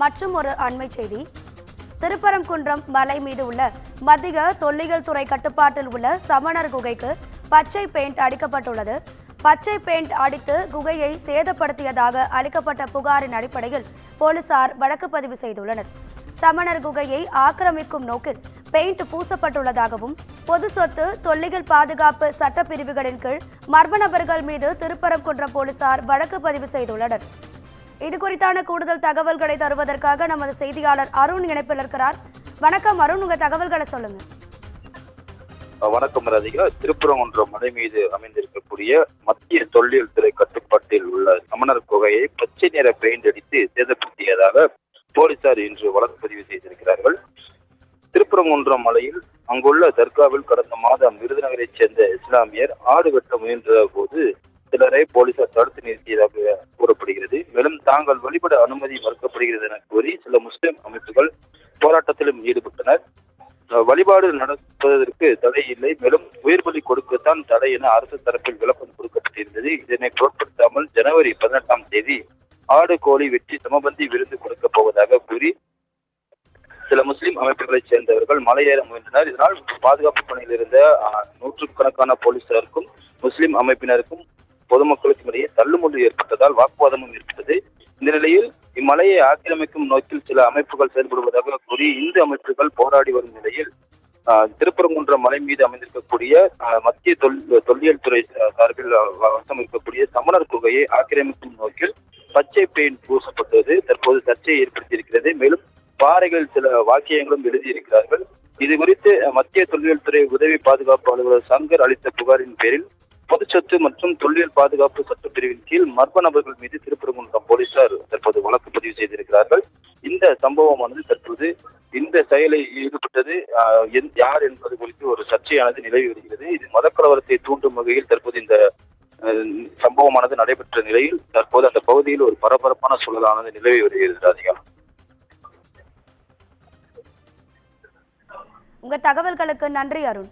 மற்றும் ஒரு அண்மை செய்தி. திருப்பரங்குன்றம் மலை மீது உள்ள மத்திய தொல்லியல் துறை கட்டுப்பாட்டில் உள்ள சமணர் குகைக்கு பச்சை பெயிண்ட் அடிக்கப்பட்டுள்ளது. பச்சை பெயிண்ட் அடித்து குகையை சேதப்படுத்தியதாக அளிக்கப்பட்ட புகாரின் அடிப்படையில் போலீசார் வழக்கு பதிவு செய்துள்ளனர். சமணர் குகையை ஆக்கிரமிக்கும் நோக்கில் பெயிண்ட் பூசப்பட்டுள்ளதாகவும் பொது சொத்து தொல்லியல் பாதுகாப்பு சட்டப்பிரிவுகளின் கீழ் மர்ம நபர்கள் மீது திருப்பரங்குன்றம் போலீசார் வழக்கு பதிவு செய்துள்ளனர். இது குறித்தான கூடுதல் தகவல்களை தருவதற்காக நமது செய்தியாளர் அருண் இணைப்பில் இருக்கிறார். வணக்கம் அருண் உங்க தகவல்களை சொல்லுங்க. வணக்கம் ராதிகா திருப்பரங்குன்றம் மலை மீது அமைந்திருக்கக்கூடிய மத்திய தொல்லியல் துறை கட்டுப்பாட்டில் உள்ள சமணர் குகையை பச்சை நிற பெயிண்ட் அடித்து சேதப்படுத்தியதாக போலீசார் இன்று வழக்கு பதிவு செய்திருக்கிறார்கள். திருப்புறங்குன்றம் மலையில் அங்குள்ள தர்காவில் கடந்த மாதம் விருதுநகரைச் சேர்ந்த இஸ்லாமியர் ஆடு வெட்ட முயன்ற போது சிலரை போலீசார் தடுத்து நிறுத்தியதாக கூறப்படுகிறது. மேலும் தாங்கள் வழிபட அனுமதி மறுக்கப்படுகிறது என கூறி சில முஸ்லிம் அமைப்புகள் போராட்டத்திலும் ஈடுபட்டனர். வழிபாடு நடப்பதற்கு தடை இல்லை. மேலும் உயிர் பலி கொடுக்கத்தான் தடை என அரசு தரப்பில் விளக்கம் கொடுக்கப்பட்டிருந்தது. இதனை பொருட்படுத்தாமல் ஜனவரி பதினெட்டாம் தேதி ஆடு கோழி வெட்டி சமபந்தி விருந்து கொடுக்கப் போவதாக கூறி சில முஸ்லிம் அமைப்புகளைச் சேர்ந்தவர்கள் மலையேற முயன்றனர். இதனால் பாதுகாப்பு பணியில் இருந்த நூற்றுக்கணக்கான போலீசாருக்கும் முஸ்லிம் அமைப்பினருக்கும் பொதுமக்களுக்கும் இடையே தள்ளுமுள்ளு ஏற்பட்டதால் வாக்குவாதமும் ஏற்பட்டது. இந்த நிலையில் இம்மலையை ஆக்கிரமிக்கும் நோக்கில் சில அமைப்புகள் செயல்படுவதாக கூறி இந்து அமைப்புகள் போராடி வரும் நிலையில் திருப்பரங்குன்ற திருப்பரங்குன்றம் மலை மீது அமைந்திருக்கக்கூடிய மத்திய தொல் தொல்லியல் துறை சார்பில் வசம் இருக்கக்கூடிய சமணர் குகையை ஆக்கிரமிக்கும் நோக்கில் பச்சை பெயிண்ட் பூசப்பட்டது. தற்போது சர்ச்சையை ஏற்படுத்தியிருக்கிறது. மேலும் பாறைகள் சில வாக்கியங்களும் எழுதியிருக்கிறார்கள். இது குறித்து மத்திய தொல்லியல் துறை உதவி பாதுகாப்பு அலுவலர் சங்கர் அளித்த புகாரின் பேரில் பொது சொத்து மற்றும் தொல்லியல் பாதுகாப்பு சட்டப்பிரிவின் கீழ் மர்ம நபர்கள் மீது திருப்பரங்குன்றம் போலீசார் தற்போது வழக்கு பதிவு செய்திருக்கிறார்கள். இந்த சம்பவமானது தற்போது இந்த செயலை ஈடுபட்டது யார் என்பது குறித்து ஒரு சர்ச்சையானது நிலவி வருகிறது. இது மதக்கலவரத்தை தூண்டும் வகையில் தற்போது இந்த அஹ், சம்பவமானது நடைபெற்ற நிலையில் தற்போது அந்த பகுதியில் ஒரு பரபரப்பான சூழலானது நிலவி வருகிறது ராதிகா. உங்க தகவல்களுக்கு நன்றி அருண்.